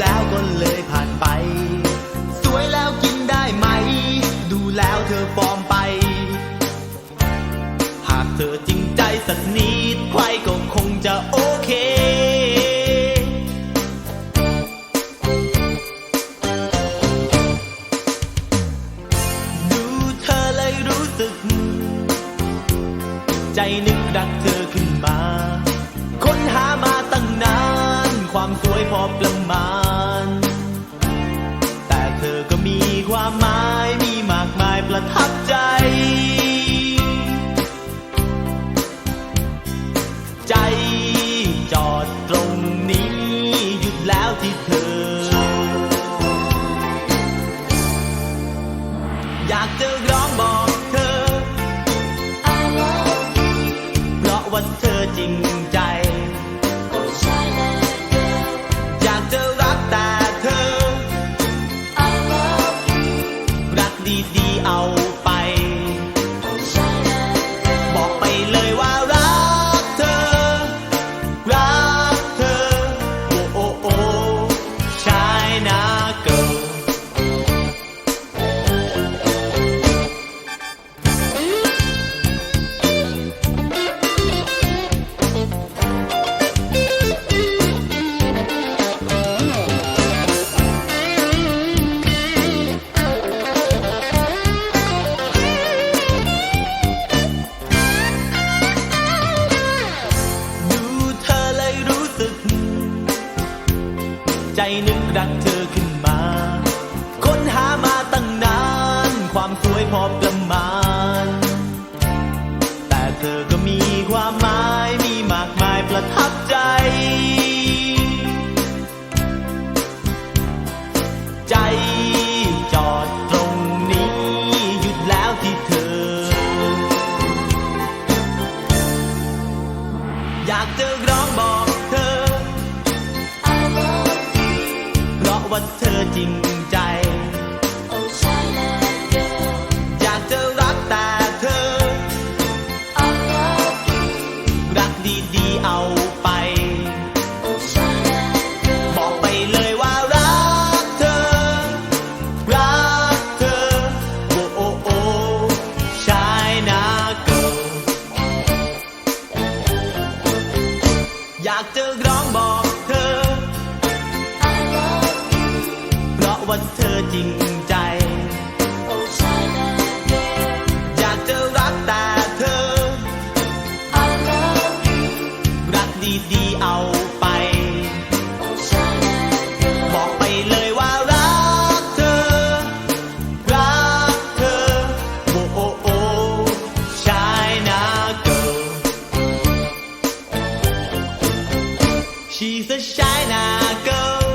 แล้วก็เลยผ่านไป สวยแล้วกินได้ไหม ดูแล้วเธอฟอร์มไป หากเธอจริงใจสักนิดใครก็คงจะโอเคดูเธอเลยรู้สึกใจนึกรักเธอ ความสวยพอประมาณ แต่เธอก็มีความหมายมีมากมายประทับใจ ใจจอดตรงนี้ หยุดแล้วที่เธอ อยากจะร้องบอกเธอ เพราะว่าเธอจริง ใจนึกรักเธอขึ้นมา ค้นหามาตั้งนาน ความสวยพอประมาณ เธอจริง ว่เธอจริงใจ อยากจะรักแต่เธอ รักดีดีเอาไป บอกไปเลยว่ารักเธอ รักเธอ โอ้โอ้โอ้ชายนาเกิร์ She's a China girl